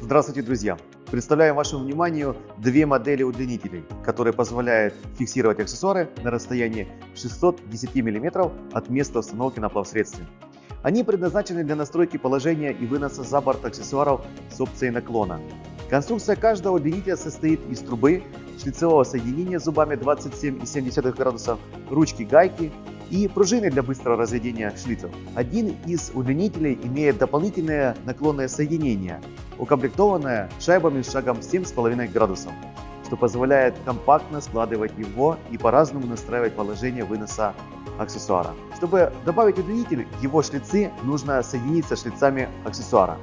Здравствуйте, друзья! Представляю вашему вниманию две модели удлинителей, которые позволяют фиксировать аксессуары на расстоянии 610 мм от места установки на плавсредстве. Они предназначены для настройки положения и выноса за борт аксессуаров с опцией наклона. Конструкция каждого удлинителя состоит из трубы, шлицевого соединения с зубами 27,7 градусов, ручки гайки и пружины для быстрого разведения шлицев. Один из удлинителей имеет дополнительное наклонное соединение, укомплектованное шайбами с шагом 7,5 градусов, что позволяет компактно складывать его и по-разному настраивать положение выноса аксессуара. Чтобы добавить удлинитель, его шлицы нужно соединить со шлицами аксессуара.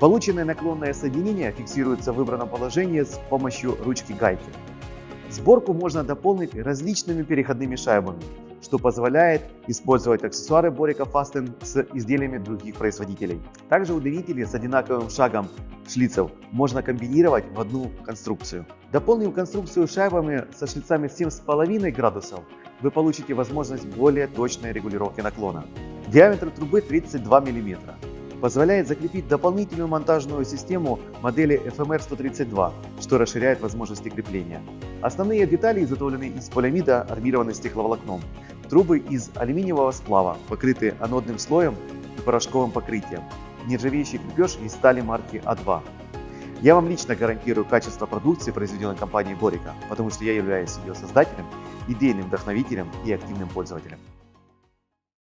Полученное наклонное соединение фиксируется в выбранном положении с помощью ручки гайки. Сборку можно дополнить различными переходными шайбами, что позволяет использовать аксессуары Borica Fasten с изделиями других производителей. Также удлинители с одинаковым шагом шлицев можно комбинировать в одну конструкцию. Дополнив конструкцию шайбами со шлицами 7,5 градусов, вы получите возможность более точной регулировки наклона. Диаметр трубы 32 мм позволяет закрепить дополнительную монтажную систему модели FMR 132, что расширяет возможности крепления. Основные детали изготовлены из полиамида, армированы стекловолокном. Трубы из алюминиевого сплава, покрыты анодным слоем и порошковым покрытием. Нержавеющий крепеж из стали марки А2. Я вам лично гарантирую качество продукции, произведенной компанией Горика, потому что я являюсь ее создателем, идейным вдохновителем и активным пользователем.